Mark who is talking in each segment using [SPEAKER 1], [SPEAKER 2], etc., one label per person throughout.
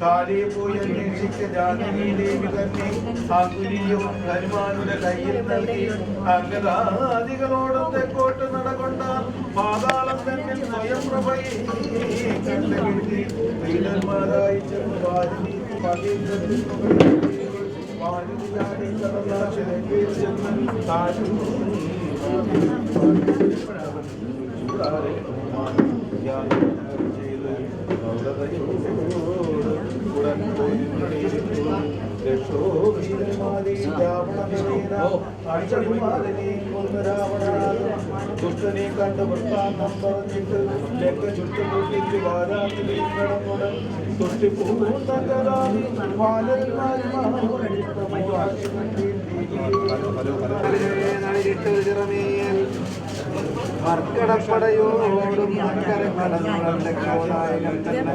[SPEAKER 1] കാലിയെ പോയി അന്വേഷിച്ച ജാനകി ദേവി തന്നെ ഹനുമാനുടെ കയ്യിൽ നൽകി അംഗരാദികളോട് കോട്ട് നടകൊണ്ട പാതാളം തന്നെ സ്വയം പ്രഭയെ കണ്ടെഴുതി വീരന്മാരായി ചെന്ന് വാരിനിയാടി കടലാശിലേക്ക് ചെന്ന് താഴെ ദുഷ്ടനെ കണ്ട് വൃത്താന്തം പറഞ്ഞിട്ട് ലങ്ക മർക്കടപ്പടയോടും മക്കരക്കടന്നുകളുടെ കോലായകൻ തന്നെ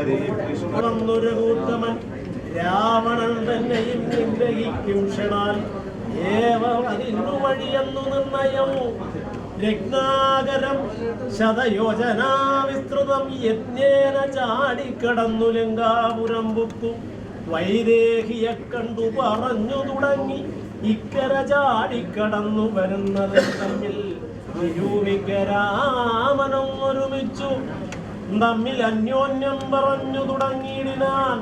[SPEAKER 2] വന്നൊരു കൂട്ടമൻ രാവണൻ തന്നെയും നിഗ്രഹിക്കും ക്ഷണാൽ. ഏവ അതിന്നു വഴിയെന്നു നിർണയം. രത്നാകരം ശതയോജനാവിസ്തൃതം യജ്ഞേന ചാടിക്കടന്നു ലങ്കാപുരം പുത്തു. വൈദേഹിയെ കണ്ടു പറഞ്ഞു തുടങ്ങി ഇക്കര ചാടിക്കടന്നു വരുന്നത് തമ്മിൽ നിരൂപിക്കരാമനും ഒരുമിച്ചു. തമ്മിൽ അന്യോന്യം പറഞ്ഞു തുടങ്ങിയിടിനാൻ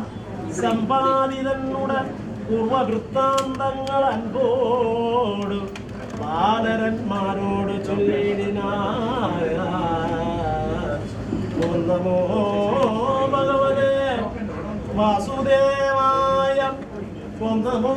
[SPEAKER 2] സമ്പാദിതനുടെ പൂർവവൃത്താന്തങ്ങൾ അൻപോട് ബാലരന്മാരോട് ചൊല്ലിടിനായ ഓം നമോ ഭഗവതേ വാസുദേവായ നമോ